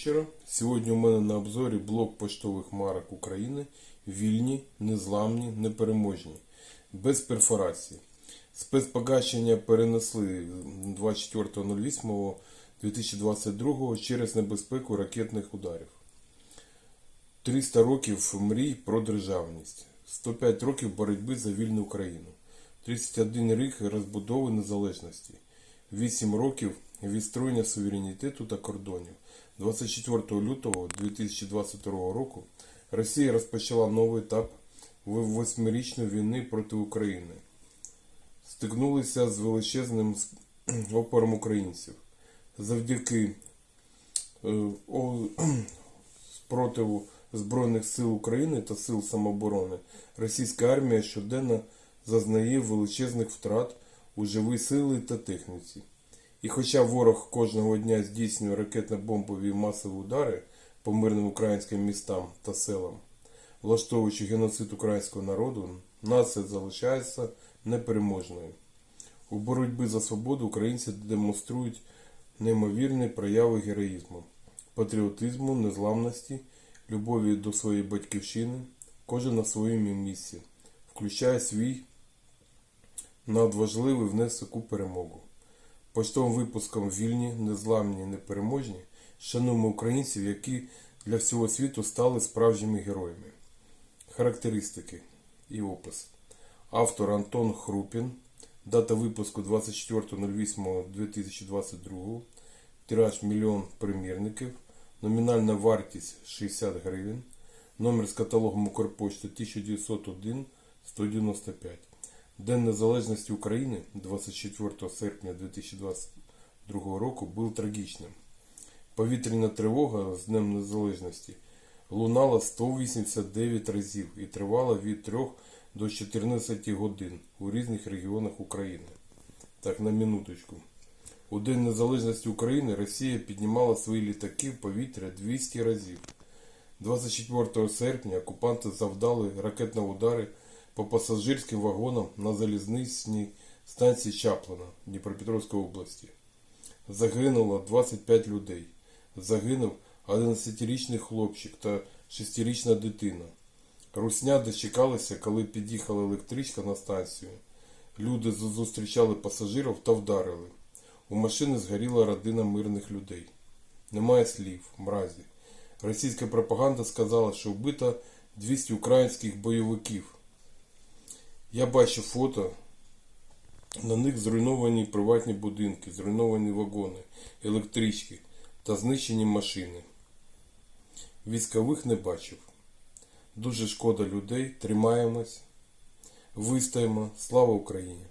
вечора. Сьогодні у мене на обзорі блок поштових марок України вільні, незламні, непереможні, без перфорації. Спецпогашення перенесли 24.08.2022 через небезпеку ракетних ударів. 300 років мрій про державність, 105 років боротьби за вільну Україну, 31 рік розбудови незалежності, 8 років відстроєння суверенітету та кордонів. 24 лютого 2022 року Росія розпочала новий етап восьмирічної війни проти України. Стикнулися з величезним опором українців. Завдяки е, спротиву Збройних сил України та сил самооборони російська армія щоденно зазнає величезних втрат у живій сили та техніці. І хоча ворог кожного дня здійснює ракетно-бомбові масові удари по мирним українським містам та селам, влаштовуючи геноцид українського народу, нація залишається непереможною. У боротьбі за свободу українці демонструють неймовірні прояви героїзму, патріотизму, незламності, любові до своєї батьківщини, кожен на своєму місці, включає свій надважливий внесок у перемогу. Поштовим випуском вільні, незламні, непереможні шануємо українців, які для всього світу стали справжніми героями. Характеристики і опис. Автор Антон Хрупін. Дата випуску 24.08.2022. Тираж мільйон примірників. Номінальна вартість 60 гривень. Номер з каталогом Укрпошти 1901 195. День Незалежності України 24 серпня 2022 року був трагічним. Повітряна тривога з Днем Незалежності лунала 189 разів і тривала від 3 до 14 годин у різних регіонах України. Так, на минуточку. У День Незалежності України Росія піднімала свої літаки в повітря 200 разів. 24 серпня окупанти завдали ракетні удари по пасажирським вагонам на залізничній станції Чаплина Дніпропетровської області. Загинуло 25 людей. Загинув 11-річний хлопчик та 6-річна дитина. Русня дочекалася, коли під'їхала електричка на станцію. Люди зустрічали пасажирів та вдарили. У машини згоріла родина мирних людей. Немає слів, мразі. Російська пропаганда сказала, що вбито 200 українських бойовиків. Я бачу фото. На них зруйновані приватні будинки, зруйновані вагони, електрички та знищені машини. Військових не бачив. Дуже шкода людей. Тримаємось. вистаємо. Слава Україні!